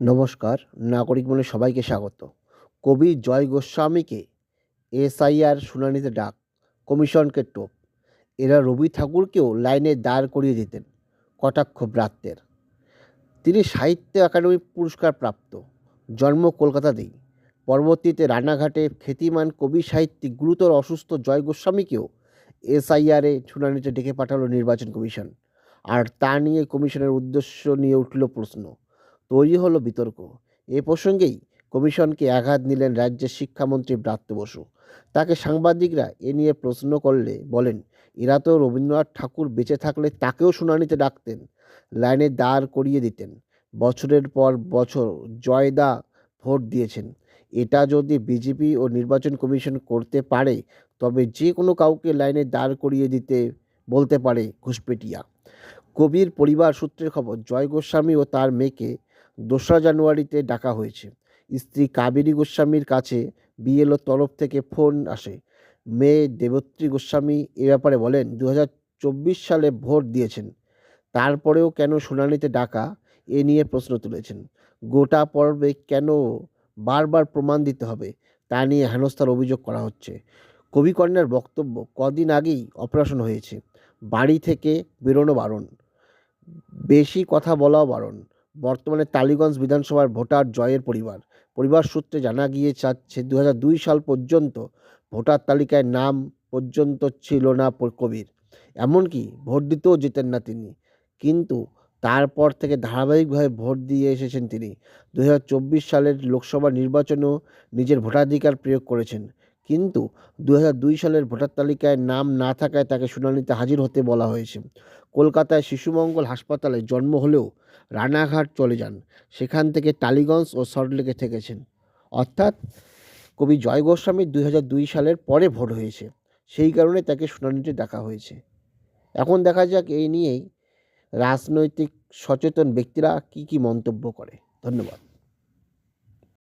নমস্কার, নাগরিক মনে সবাইকে স্বাগত। কবি জয় গোস্বামীকে এসআইআর শুনানিতে ডাক, কমিশনকে টোপ। এরা রবি ঠাকুরকেও লাইনে দাঁড় করিয়ে দিতেন, কটাক্ষ ব্রাত্যের। তিনি সাহিত্য একাডেমি পুরস্কার প্রাপ্ত, জন্ম কলকাতাতেই। পরবর্তীতে রানাঘাটে খ্যাতিমান কবি সাহিত্যিক গুরুতর অসুস্থ জয় গোস্বামীকেও এসআইআরে শুনানিতে ডেকে পাঠালো নির্বাচন কমিশন। আর তা নিয়ে কমিশনের উদ্দেশ্য নিয়ে উঠল প্রশ্ন। তৈরি হলো বিতর্ক। এ প্রসঙ্গেই কমিশনকে আঘাত নিলেন রাজ্যের শিক্ষামন্ত্রী ব্রাত্য বসু। তাকে সাংবাদিকরা এ নিয়ে প্রশ্ন করলে বলেন, এরা তো রবীন্দ্রনাথ ঠাকুর বেঁচে থাকলে তাকেও শুনানিতে ডাকতেন, লাইনে দাঁড় করিয়ে দিতেন। বছরের পর বছর জয়দা ভোট দিয়েছেন। এটা যদি বিজেপি ও নির্বাচন কমিশন করতে পারে, তবে যে কোনো কাউকে লাইনে দাঁড় করিয়ে দিতে বলতে পারে ঘুষপেটিয়া। কবির পরিবার সূত্রের খবর, জয় গোস্বামী ও তার মেয়েকে দোসরা জানুয়ারিতে ডাকা হয়েছে। স্ত্রী কাবেরী গোস্বামীর কাছে বিএলও তরফ থেকে ফোন আসে। মেয়ে দেবত্রী গোস্বামী এ ব্যাপারে বলেন দু হাজার চব্বিশ সালে ভোট দিয়েছেন। তারপরেও কেন শুনানিতে ডাকা? এ নিয়ে প্রশ্ন তুলেছেন। গোটা পর্বে কেন বারবার প্রমাণ দিতে হবে? তা নিয়ে হেনস্থার অভিযোগ করা হচ্ছে। কবিকন্যার বক্তব্য, কদিন আগেই অপারেশন হয়েছে। বাড়ি থেকে বেরোনো বারণ। বেশি কথা বলাও বারণ। বর্তমানে টালিগঞ্জ বিধানসভার ভোটার জয়ের পরিবার। পরিবার সূত্রে জানা গিয়ে যাচ্ছে দু সাল পর্যন্ত ভোটার তালিকায় নাম পর্যন্ত ছিল না কবির। এমনকি ভোট দিতেও যেতেন না তিনি। কিন্তু তারপর থেকে ধারাবাহিকভাবে ভোট দিয়ে এসেছেন তিনি। দু হাজার চব্বিশ সালের লোকসভা নির্বাচনেও নিজের ভোটাধিকার প্রয়োগ করেছেন। কিন্তু দু হাজার দুই সালের ভোটার তালিকায় নাম না থাকায় তাকে শুনানিতে হাজির হতে বলা হয়েছে। কলকাতায় শিশুমঙ্গল হাসপাতালে জন্ম হলেও রানাঘাট চলে যান। সেখান থেকে টালিগঞ্জ ও সল্টলেকে থেকেছেন। অর্থাৎ কবি জয় হাজার দুই সালের পরে ভোট হয়েছে। সেই কারণে তাকে শুনানিতে ডাকা হয়েছে। এখন দেখা যাক এই নিয়েই রাজনৈতিক সচেতন ব্যক্তিরা কি কি মন্তব্য করে। ধন্যবাদ।